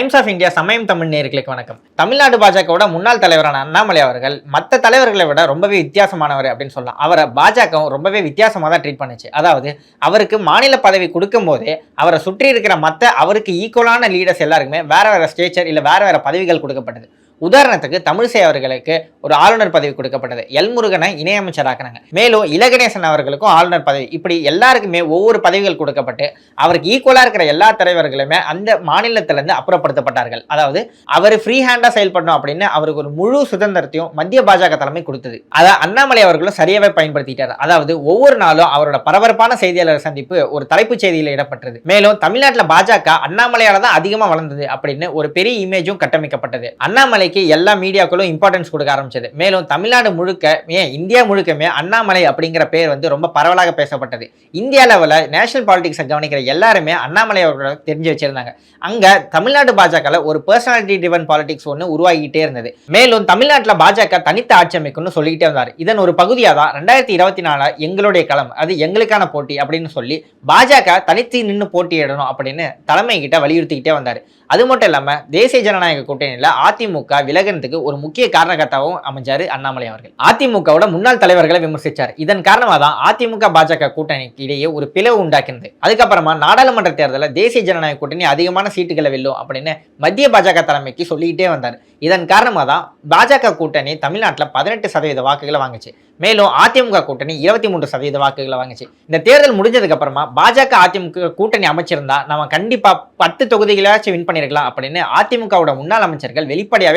Times of India சமயம் தமிழ் நேர்களுக்கு வணக்கம். தமிழ்நாடு பாஜகவோட முன்னாள் தலைவரான அண்ணாமலை அவர்கள் மற்ற தலைவர்களை விட ரொம்பவே வித்தியாசமானவர் அப்படின்னு சொல்லலாம். அவரை பாஜகவும் ரொம்பவே வித்தியாசமாக தான் ட்ரீட் பண்ணுச்சு. அதாவது அவருக்கு மாநில பதவி கொடுக்கும் போதே அவரை சுற்றி இருக்கிற மற்ற அவருக்கு ஈக்குவலான லீடர்ஸ் எல்லாருக்குமே வேற வேற ஸ்டேச்சர் இல்லை வேற வேற பதவிகள் கொடுக்கப்பட்டது. உதாரணத்துக்கு தமிழிசை அவர்களுக்கு ஒரு ஆளுநர் பதவி கொடுக்கப்பட்டது. எல் முருகனை இணையமைச்சராக்குனாங்க. மேலும் இலகணேசன் அவர்களுக்கும் ஆளுநர் பதவி. இப்படி எல்லாருக்குமே ஒவ்வொரு பதவிகள் கொடுக்கப்பட்டு அவருக்கு ஈக்குவலாக இருக்கிற எல்லா தலைவர்களுமே அந்த மாநிலத்திலிருந்து அப்புறப்படுத்தப்பட்டார்கள். அதாவது அவர் ஃப்ரீ ஹேண்டாக செயல்படணும் அப்படின்னு அவருக்கு ஒரு முழு சுதந்திரத்தையும் மத்திய பாஜக தலைமை கொடுத்தது. அதை அண்ணாமலை அவர்களும் சரியாகவே பயன்படுத்திட்டார். அதாவது ஒவ்வொரு நாளும் அவரோட பரபரப்பான செய்தியாளர் சந்திப்பு ஒரு தலைப்புச் செய்தியில் இடப்பட்டது மேலும் தமிழ்நாட்டில் பாஜக அண்ணாமலையால் தான் அதிகமாக வளர்ந்தது அப்படின்னு ஒரு பெரிய இமேஜும் கட்டமைக்கப்பட்டது. அண்ணாமலை அண்ணாமலைக்கு எல்லா மீடியாக்களும் இம்பார்ட்டன்ஸ் கொடுக்க ஆரம்பிச்சது. மேலும் தமிழ்நாடு முழுக்க ஏன் இந்தியா முழுக்கமே அண்ணாமலை அப்படிங்கிற பேர் வந்து ரொம்ப பரவலாக பேசப்பட்டது. இந்தியா லெவலில் நேஷனல் பாலிடிக்ஸை கவனிக்கிற எல்லாருமே அண்ணாமலை அவர்களை தெரிஞ்சு வச்சிருந்தாங்க. அங்கே தமிழ்நாடு பாஜகவில் ஒரு பர்சனாலிட்டி டிவன் பாலிடிக்ஸ் ஒன்று உருவாகிட்டே இருந்தது. மேலும் தமிழ்நாட்டில் பாஜக தனித்த ஆட்சி அமைக்கும்னு சொல்லிக்கிட்டே வந்தார். இதன் ஒரு பகுதியாக தான் ரெண்டாயிரத்தி இருபத்தி நாலு எங்களுடைய களம் அது எங்களுக்கான போட்டி அப்படின்னு சொல்லி பாஜக தனித்து நின்று போட்டியிடணும் அப்படின்னு தலைமை கிட்ட வலியுறுத்திக்கிட்டே வந்தார். அது மட்டும் இல்லாமல் தேசிய ஜனநாயக கூட்டணியில் அதிமுக விலகினதுக்கு ஒரு முக்கிய காரணகர்த்தாவும் அமைஞ்சார் அண்ணாமலை அவர்கள். அதிமுகவோட முன்னாள் தலைவர்களை விமர்சித்தார் இதன் காரணமாக தான் அதிமுக பாஜக கூட்டணிக்கு இடையே ஒரு பிளவு உண்டாக்கினது. அதுக்கப்புறமா நாடாளுமன்ற தேர்தலில் தேசிய ஜனநாயக கூட்டணி அதிகமான சீட்டுகளை வெல்லும் அப்படின்னு மத்திய பாஜக தலைமைக்கு சொல்லிக்கிட்டே வந்தார். இதன் காரணமாக தான் பாஜக கூட்டணி தமிழ்நாட்டில் பதினெட்டு சதவீத வாக்குகளை வாங்குச்சு. மேலும் அதிமுக கூட்டணி இருபத்தி மூன்று சதவீத வாக்குகளை வாங்குச்சு. இந்த தேர்தல் முடிஞ்சதுக்கு அப்புறமா பாஜக அதிமுக கூட்டணி அமைச்சிருந்தா நம்ம கண்டிப்பா பத்து தொகுதிகளாச்சும் வின் பண்ணிருக்கலாம் அப்படின்னு அதிமுகவோட முன்னாள் அமைச்சர்கள்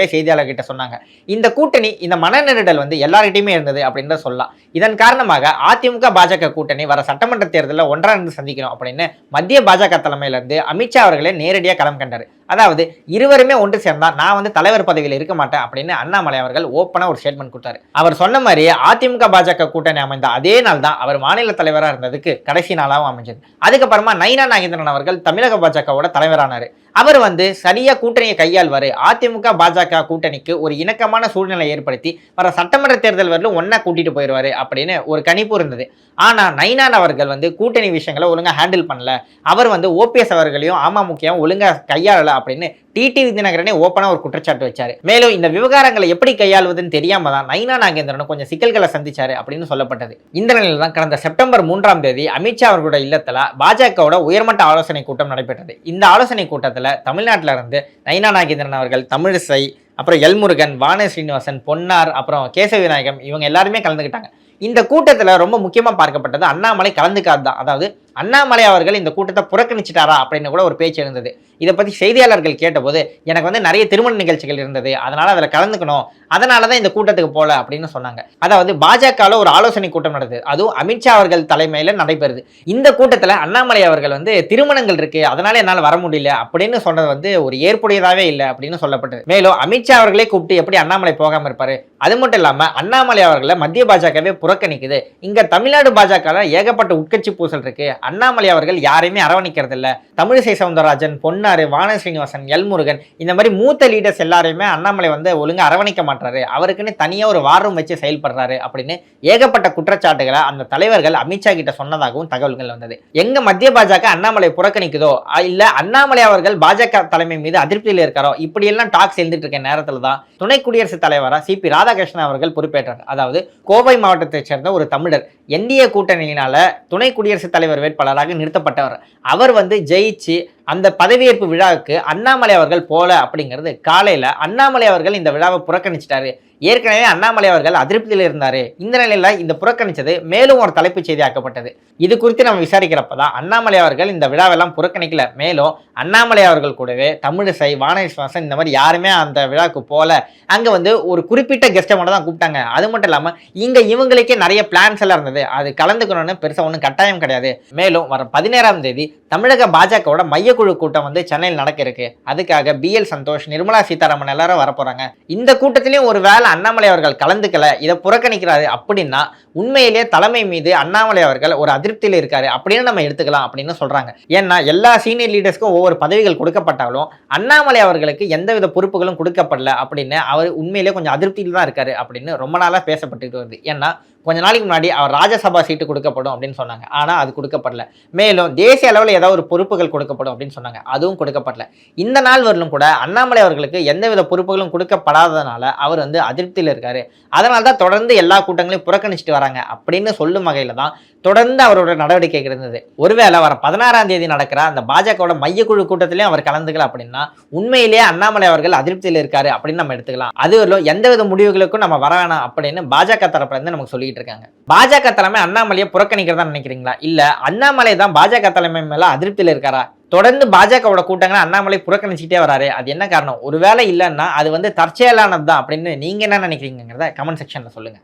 வெளிப்படையாவே செய்தியாளர்கிட்ட சொன்னாங்க. இந்த கூட்டணி இந்த மனநெருடல் வந்து எல்லார்கிட்டையுமே இருந்தது அப்படின்னு சொல்லலாம். இதன் காரணமாக அதிமுக பாஜக கூட்டணி வர சட்டமன்ற தேர்தலில் ஒன்றாக இருந்து சந்திக்கணும் அப்படின்னு மத்திய பாஜக தலைமையிலிருந்து அமித்ஷா அவர்களே நேரடியாக களம் கண்டார். அதாவது இருவருமே ஒன்று சேர்ந்தா நான் வந்து தலைவர் பதவியில் இருக்க மாட்டேன் அப்படின்னு அண்ணாமலை அவர்கள் ஓப்பனாக ஒரு ஸ்டேட்மெண்ட் கொடுத்தாரு. அவர் சொன்ன மாதிரி அதிமுக பாஜக கூட்டணி அமைந்த அதே நாள் தான் அவர் மாநில தலைவராக இருந்ததுக்கு கடைசி நாளாகவும் அமைஞ்சது. அதுக்கப்புறமா நைனா நாகேந்திரன் அவர்கள் தமிழக பாஜகவோட தலைவரானார். அவர் வந்து சரியாக கூட்டணியை கையாள்வார். அதிமுக பாஜக கூட்டணிக்கு ஒரு இணக்கமான சூழ்நிலை ஏற்படுத்தி வர சட்டமன்ற தேர்தல் வரலும் ஒன்றா கூட்டிட்டு போயிடுவாரு அப்படின்னு ஒரு கணிப்பு இருந்தது. ஆனா நைனான் அவர்கள் வந்து கூட்டணி விஷயங்களை ஒழுங்காக ஹேண்டில் பண்ணல. அவர் வந்து ஓபிஎஸ் அவர்களையும் அமமுகவும் ஒழுங்காக கையாளல அப்படின்னு டிடிவி தினகரனே ஓப்பனாக ஒரு குற்றச்சாட்டு வச்சார். மேலும் இந்த விவகாரங்களை எப்படி கையாள்வதுன்னு தெரியாம தான் நைனா நாகேந்திரனும் கொஞ்சம் சிக்கல்களை சந்திச்சாரு அப்படின்னு சொல்லப்பட்டது. இந்த நிலையில் தான் கடந்த செப்டம்பர் மூன்றாம் தேதி அமித்ஷா அவர்களோட இல்லத்தில் பாஜகவோட உயர்மட்ட ஆலோசனை கூட்டம் நடைபெற்றது. இந்த ஆலோசனை கூட்டத்தில் தமிழ்நாட்டில் இருந்து நைனா நாகேந்திரன் அவர்கள் தமிழிசை அப்புறம் எல்முருகன் வான ஸ்ரீனிவாசன் பொன்னார் அப்புறம் கேசவ விநாயகம் இவங்க எல்லாருமே கலந்துக்கிட்டாங்க இந்த கூட்டத்தில் ரொம்ப முக்கியமாக பார்க்கப்பட்டது அண்ணாமலை கலந்துக்காது தான் அதாவது அண்ணாமலை அவர்கள் இந்த கூட்டத்தை புறக்கணிச்சிட்டாரா அப்படின்னு கூட ஒரு பேச்சு இருந்தது இதை பற்றி செய்தியாளர்கள் கேட்டபோது எனக்கு வந்து நிறைய திருமண நிகழ்ச்சிகள் இருந்தது அதனால் அதில் கலந்துக்கணும் அதனால தான் இந்த கூட்டத்துக்கு போகல அப்படின்னு சொன்னாங்க. அதாவது பாஜகவில் ஒரு ஆலோசனை கூட்டம் நடந்தது. அதுவும் அமித்ஷா அவர்கள் தலைமையில் நடைபெறுது. இந்த கூட்டத்தில் அண்ணாமலை அவர்கள் வந்து திருமணங்கள் இருக்குது அதனால என்னால் வர முடியல அப்படின்னு சொன்னது வந்து ஒரு ஏற்புடையதாகவே இல்லை அப்படின்னு சொல்லப்பட்டது. மேலும் அமித்ஷா அவர்களே கூப்பிட்டு எப்படி அண்ணாமலை போகாமல் இருப்பார்? அது மட்டும் இல்லாமல் அண்ணாமலை அவர்களை மத்திய பாஜகவே புறக்கணிக்குது. இங்கே தமிழ்நாடு பாஜகவில் ஏகப்பட்ட உட்கட்சி பூசல் இருக்கு. அண்ணாமலை அவர்கள் யாரையுமே அரவணைக்கிறது இல்லை. தமிழிசை சவுந்தரராஜன் பொன்னாரு வான ஸ்ரீனிவாசன் எல்முருகன் இந்த மாதிரி மூத்த லீடர்ஸ் எல்லாரையுமே அண்ணாமலை வந்து ஒழுங்காக அரவணைக்க மாட்டாரு அவருக்குன்னு தனியாக ஒரு வாரம் வச்சு செயல்படுறாரு அப்படின்னு ஏகப்பட்ட குற்றச்சாட்டுகளை அந்த தலைவர்கள் அமித்ஷா கிட்ட சொன்னதாகவும் தகவல்கள் வந்தது. எங்க மத்திய பாஜக அண்ணாமலை புறக்கணிக்குதோ இல்லை அண்ணாமலை அவர்கள் பாஜக தலைமை மீது அதிருப்தியில் இருக்காரோ இப்படியெல்லாம் டாக்ஸ் எழுந்துட்டு இருக்க நேரத்தில் தான் துணை குடியரசுத் தலைவராக சிபி ராதாகிருஷ்ணன் அவர்கள் பொறுப்பேற்றார். அதாவது கோவை மாவட்டத்தைச் சேர்ந்த ஒரு தமிழர் என்டிஏ கூட்டணியினால துணை குடியரசுத் தலைவர் வேட்பாளராக நிறுத்தப்பட்டவர். அவர் வந்து ஜெயிச்சு அந்த பதவியேற்பு விழாவுக்கு அண்ணாமலை அவர்கள் போல அப்படிங்கிறது காலையில் அண்ணாமலை அவர்கள் இந்த விழாவை புறக்கணிச்சிட்டாரு. ஏற்கனவே அண்ணாமலை அவர்கள் அதிருப்தியில் இருந்தார். இந்த நிலையில இந்த புறக்கணித்தது மேலும் ஒரு தலைப்புச் செய்தி ஆக்கப்பட்டது இது குறித்து நம்ம விசாரிக்கிறப்ப தான் அண்ணாமலை அவர்கள் இந்த விழாவெல்லாம் புறக்கணிக்கல. மேலும் அண்ணாமலை அவர்கள் கூடவே தமிழிசை வானவிஸ்வாசன் இந்த மாதிரி யாருமே அந்த விழாவுக்கு போல அங்க வந்து ஒரு குறிப்பிட்ட கெஸ்ட்டை மட்டும் தான் கூப்பிட்டாங்க. அது மட்டும் இல்லாமல் இங்க இவங்களுக்கே நிறைய பிளான்ஸ் எல்லாம் இருந்தது. அது கலந்துக்கணும்னு பெருசா ஒன்றும் கட்டாயம் கிடையாது. மேலும் வர பதினேழாம் தேதி தமிழக பாஜகவோட குழு கூட்டம் வந்து சென்னையில் நடக்க இருக்கு அதுக்காக பிஎல் சந்தோஷ் நிர்மலா சீதாராமன் எல்லாரும் வரப்போறாங்க. இந்த கூட்டத்திலையும் ஒரு வேளை அண்ணாமலை அவர்கள் கலந்துக்கல இதை புறக்கணிக்கிறாரு அப்படின்னா உண்மையிலேயே தலைமை மீது அண்ணாமலை அவர்கள் ஒரு அதிருப்தியில் இருக்காரு. அப்படின்னு நம்ம எடுத்துக்கலாம் அப்படின்னு சொல்றாங்க. ஏன்னா எல்லா சீனியர் லீடர்ஸ்க்கும் ஒவ்வொரு பதவிகள் கொடுக்கப்பட்டாலும் அண்ணாமலை அவர்களுக்கு எந்தவித பொறுப்புகளும் கொடுக்கப்படல அப்படின்னு அவர் உண்மையிலேயே கொஞ்சம் அதிருப்தியில் தான் இருக்காரு அப்படின்னு ரொம்ப நாளாக பேசப்பட்டு வருது. ஏன்னா கொஞ்ச நாளைக்கு முன்னாடி அவர் ராஜ்யசபா சீட்டு கொடுக்கப்படும் அப்படின்னு சொன்னாங்க. ஆனால் அது கொடுக்கப்படல. மேலும் தேசிய அளவில் ஏதாவது ஒரு பொறுப்புகள் கொடுக்கப்படும் அப்படின்னு சொன்னாங்க. அதுவும் கொடுக்கப்படல. இந்த நாள் வரலும் கூட அண்ணாமலை அவர்களுக்கு எந்தவித பொறுப்புகளும் கொடுக்கப்படாததுனால அவர் வந்து அதிருப்தியில் இருக்காரு. அதனால தான் தொடர்ந்து எல்லா கூட்டங்களையும் புறக்கணிச்சிட்டு வராங்க அப்படின்னு சொல்லும் வகையில் தான் தொடர்ந்து அவரோட நடவடிக்கை இருந்தது. ஒருவேளை வர பதினாறாம் தேதி நடக்கிற அந்த பாஜகவோட மையக்குழு கூட்டத்திலையும் அவர் கலந்துக்கல அப்படின்னா உண்மையிலேயே அண்ணாமலை அவர்கள் அதிருப்தியில் இருக்காரு அப்படின்னு நம்ம எடுத்துக்கலாம். அது எந்தவித முடிவுகளுக்கும் நம்ம வர வேணாம் அப்படின்னு பாஜக தரப்புலேருந்து நமக்கு சொல்லிட்டு இருக்காங்க பாஜக தலைமை அண்ணாமலையை புறக்கணிக்கிறதா நினைக்கிறீங்களா? இல்ல அண்ணாமலை தான் பாஜக தலைமை மேல அதிருப்தியில இருக்காரா? தொடர்ந்து பாஜகவோட கூட்டங்களை அண்ணாமலை புறக்கணிச்சுட்டே வராரு. அது என்ன காரணம்? ஒருவேளை இல்லைன்னா அது வந்து தற்செயலானது தான் அப்படின்னு நீங்க என்ன நினைக்கிறீங்கிறத கமெண்ட் செக்ஷன்ல சொல்லுங்க.